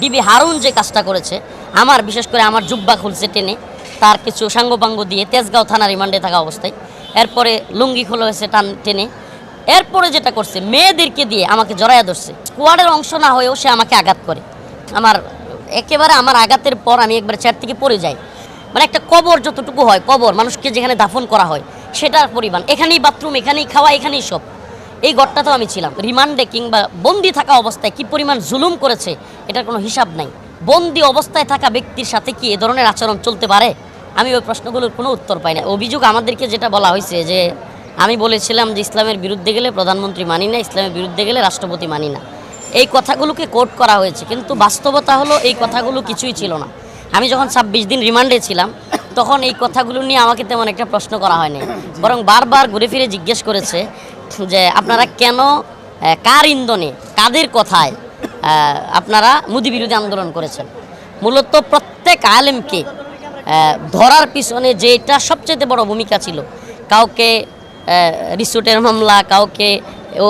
DB Harun যে কাজটা করেছে, আমার বিশেষ করে আমার জুব্বা খুলছে টেনে, তার কিছু সাঙ্গপাঙ্গ দিয়ে তেজগাঁও থানা রিমান্ডে থাকা অবস্থায়। এরপরে লুঙ্গি খোলা হয়েছে টান টেনে। এরপরে যেটা করছে, মেয়েদেরকে দিয়ে আমাকে জড়াইয়া ধরছে। স্কোয়াডের অংশ না হয়েও সে আমাকে আঘাত করে। আমার একেবারে আমার আঘাতের পর আমি একবার চেয়ার থেকে পড়ে যাই। মানে একটা কবর যতটুকু হয়, কবর, মানুষকে যেখানে দাফন করা হয়, সেটার পরিমাণ। এখানেই বাথরুম, এখানেই খাওয়া, এখানেই সব। এই ঘরটাতেও আমি ছিলাম। রিমান্ডে কিংবা বন্দি থাকা অবস্থায় কি পরিমাণ জুলুম করেছে, এটার কোনো হিসাব নাই। বন্দি অবস্থায় থাকা ব্যক্তির সাথে কি এ ধরনের আচরণ চলতে পারে? আমি ওই প্রশ্নগুলোর কোনো উত্তর পাই না। অভিযোগ আমাদেরকে যেটা বলা হয়েছে যে, আমি বলেছিলাম যে ইসলামের বিরুদ্ধে গেলে প্রধানমন্ত্রী মানি না, ইসলামের বিরুদ্ধে গেলে রাষ্ট্রপতি মানি না। এই কথাগুলোকে কোট করা হয়েছে, কিন্তু বাস্তবতা হলো এই কথাগুলো কিছুই ছিল না। আমি যখন ছাব্বিশ দিন রিমান্ডে ছিলাম, তখন এই কথাগুলো নিয়ে আমাকে তেমন একটা প্রশ্ন করা হয়নি। বরং বারবার ঘুরে ফিরে জিজ্ঞেস করেছে যে আপনারা কেন কার ইন্ধনে, কাদের কথায় আপনারা মুদি বিরোধী আন্দোলন করেছেন? মূলত প্রত্যেক আলেমকে ধরার পিছনে যেটা সবচেয়ে বড় ভূমিকা ছিল, কাউকে রিসোর্টের মামলা, কাউকে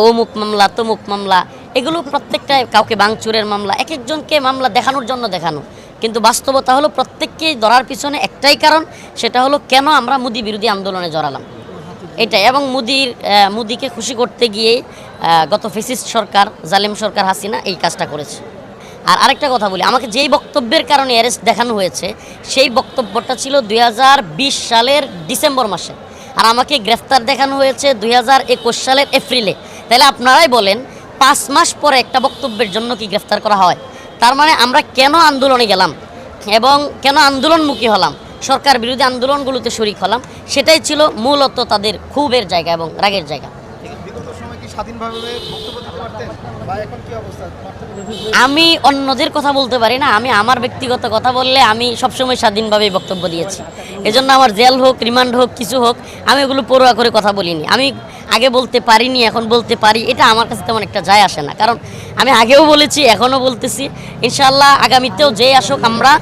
অমুক মামলা, তমুক মামলা, এগুলো প্রত্যেকটা কাউকে বাংচুরের মামলা, এক একজনকে মামলা দেখানোর জন্য দেখানো। কিন্তু বাস্তবতা হলো প্রত্যেককেই ধরার পিছনে একটাই কারণ, সেটা হলো কেন আমরা মুদি বিরোধী আন্দোলনে জড়ালাম? এটাই। এবং মুদির মুদিকে খুশি করতে গিয়ে গত ফেসিস্ট সরকার, জালেম সরকার হাসিনা এই কাজটা করেছে। আর আরেকটা কথা বলি, আমাকে যেই বক্তব্যের কারণে অ্যারেস্ট দেখানো হয়েছে, সেই বক্তব্যটা ছিল দু হাজার বিশ সালের ডিসেম্বর মাসে। আর আমাকে গ্রেফতার দেখানো হয়েছে দুই হাজার একুশ সালের এপ্রিলে। তাহলে আপনারাই বলেন, পাঁচ মাস পরে একটা বক্তব্যের জন্য কি গ্রেফতার করা হয়? তার মানে আমরা কেন আন্দোলনে গেলাম? এবং কেন আন্দোলনমুখী হলাম? সরকার বিরোধী আন্দোলনগুলোতে শরিক হলাম। সেটাই ছিল মূলত তাদের ক্ষোভের জায়গা এবং রাগের জায়গা। আমি অন্যদের কথা বলতে পারি না আমি আমার ব্যক্তিগত কথা বললে আমি সবসময় স্বাধীনভাবে বক্তব্য দিয়েছি। এজন্য আমার জেল হোক রিমান্ড হোক কিছু হোক আমি ওগুলো পড়ুয়া করে কথা বলিনি। আমি আগে বলতে পারিনি এখন বলতে পারি এটা আমার কাছে তেমন একটা যায় আসে না। কারণ আমি আগেও বলেছি এখনও বলতেছি ইনশাল্লাহ আগামীতেও যে আসুক আমরা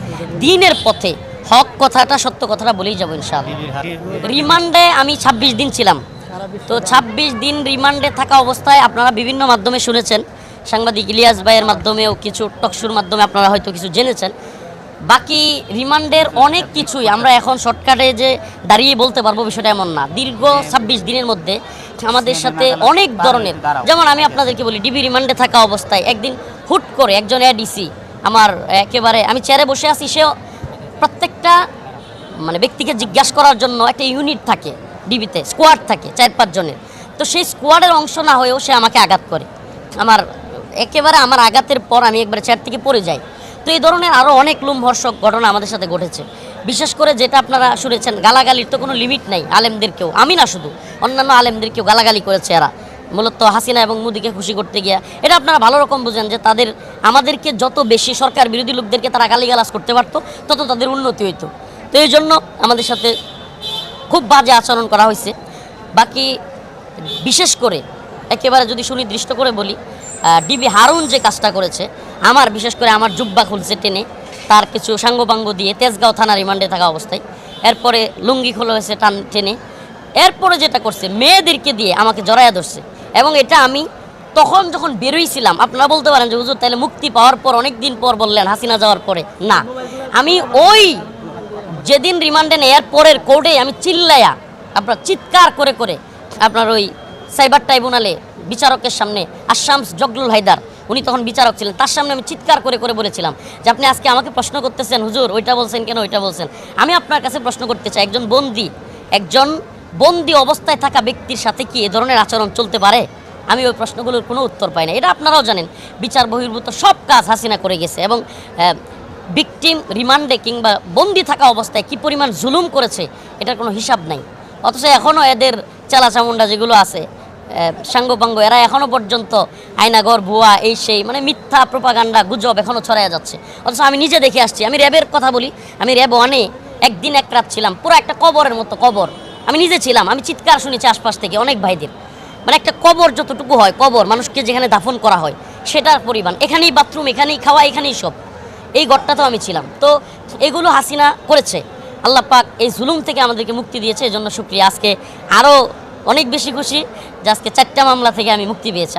দিনের পথে হক কথাটা সত্য কথাটা বলেই যাব ইনশাআল্লাহ। রিমান্ডে আমি ২৬ দিন ছিলাম। তো ২৬ দিন রিমান্ডে থাকা অবস্থায় আপনারা বিভিন্ন মাধ্যমে শুনেছেন। সাংবাদিক ইলিয়াস ভাইয়ের মাধ্যমেও কিছু টকশুর মাধ্যমে আপনারা হয়তো কিছু জেনেছেন। বাকি রিমান্ডের অনেক কিছুই আমরা এখন শর্টকাটে যে দাঁড়িয়ে বলতে পারব বিষয়টা এমন না। দীর্ঘ ছাব্বিশ দিনের মধ্যে আমাদের সাথে অনেক ধরনের যেমন আমি আপনাদেরকে বলি ডিবি রিমান্ডে থাকা অবস্থায় একদিন হুট করে একজন এডিসি আমার একেবারে আমি চেয়ারে বসে আছি সেও প্রত্যেকটা মানে ব্যক্তিকে জিজ্ঞাসা করার জন্য একটা ইউনিট থাকে ডিবিতে, স্কোয়াড থাকে চার পাঁচ জনের। তো সেই স্কোয়াডের অংশ না হয়েও সে আমাকে আঘাত করে। আমার একেবারে আমার আঘাতের পর আমি একবারে চেয়ার থেকে পড়ে যাই। তো এই ধরনের আরও অনেক লুমহর্ষক ঘটনা আমাদের সাথে ঘটেছে। বিশেষ করে যেটা আপনারা শুনেছেন, গালাগালির তো কোনো লিমিট নাই আলেমদেরকেও আমি না শুধু, অন্যান্য আলেমদেরকেও গালাগালি করেছে এরা। মূলত হাসিনা এবং মোদিকে খুশি করতে গিয়া, এটা আপনারা ভালো রকম বুঝেন যে তাদের, আমাদেরকে যত বেশি সরকার বিরোধী লোকদেরকে তারা গালিগালাজ করতে পারতো, তত তাদের উন্নতি হইতো। তো এই জন্য আমাদের সাথে খুব বাজে আচরণ করা হয়েছে বাকি বিশেষ করে, একেবারে যদি সুনির্দিষ্ট করে বলি ডিবি হারুন যে কাজটা করেছে, আমার বিশেষ করে আমার জুব্বা খুলছে টেনে, তার কিছু সাঙ্গপাঙ্গ দিয়ে তেজগাঁও থানা রিমান্ডে থাকা অবস্থায়। এরপরে লুঙ্গি খোলা হয়েছে টান টেনে। এরপরে যেটা করছে, মেয়েদেরকে দিয়ে আমাকে জড়াইয়া ধরছে। এবং এটা আমি তখন যখন বেরোইছিলাম, আপনারা বলতে পারেন যে, হুজুর তাহলে মুক্তি পাওয়ার পর অনেক দিন পর বললেন, হাসিনা যাওয়ার পরে। না, আমি ওই যেদিন রিমান্ডে নেয়ার পরের কোর্টে আমি চিল্লাইয়া, আপনার চিৎকার করে করে, আপনার ওই সাইবার ট্রাইব্যুনালে বিচারকের সামনে আসামস জগলুল হায়দার, উনি তখন বিচারক ছিলেন, তার সামনে আমি চিৎকার করে করে বলেছিলাম যে, আপনি আজকে আমাকে প্রশ্ন করতেছেন, হুজুর, ওইটা বলছেন কেন, ওইটা বলছেন? আমি আপনার কাছে প্রশ্ন করতে চাই, একজন বন্দি, একজন বন্দি অবস্থায় থাকা ব্যক্তির সাথে কি এ ধরনের আচরণ চলতে পারে? আমি ওই প্রশ্নগুলোর কোনো উত্তর পাই না। এটা আপনারাও জানেন, বিচার বহির্ভূত সব কাজ হাসিনা করে গেছে এবং ভিকটিম রিমান্ডে কিংবা বন্দি থাকা অবস্থায় কি পরিমাণ জুলুম করেছে, এটার কোনো হিসাব নাই। অথচ এখনও এদের চালাচামুন্ডা যেগুলো আছে সাঙ্গপাঙ্গ, এরা এখনও পর্যন্ত আয়নাগর, ভুয়া, এই সেই মানে মিথ্যা প্রপাগান্ডা, গুজব এখনও ছড়াইয়া যাচ্ছে। অথচ আমি নিজে দেখে আসছি, আমি র্যাবের কথা বলি, আমি র্যাব ওয়ানে একদিন এক রাত ছিলাম, পুরো একটা কবরের মতো কবর। আমি নিজে ছিলাম, আমি চিৎকার শুনেছি আশপাশ থেকে, অনেক ভাইদের। মানে একটা কবর যতটুকু হয়, কবর, মানুষকে যেখানে দাফন করা হয়, সেটার পরিমাণ। এখানেই বাথরুম এখানেই খাওয়া, এখানেই সব। এই ঘরটাতেও আমি ছিলাম। তো এগুলো হাসিনা করেছে। আল্লাহ পাক এই জুলুম থেকে আমাদেরকে মুক্তি দিয়েছে এই জন্য সুক্রিয়া আজকে আরও অনেক বেশি খুশি যে আজকে চারটা মামলা থেকে আমি মুক্তি পেয়েছি।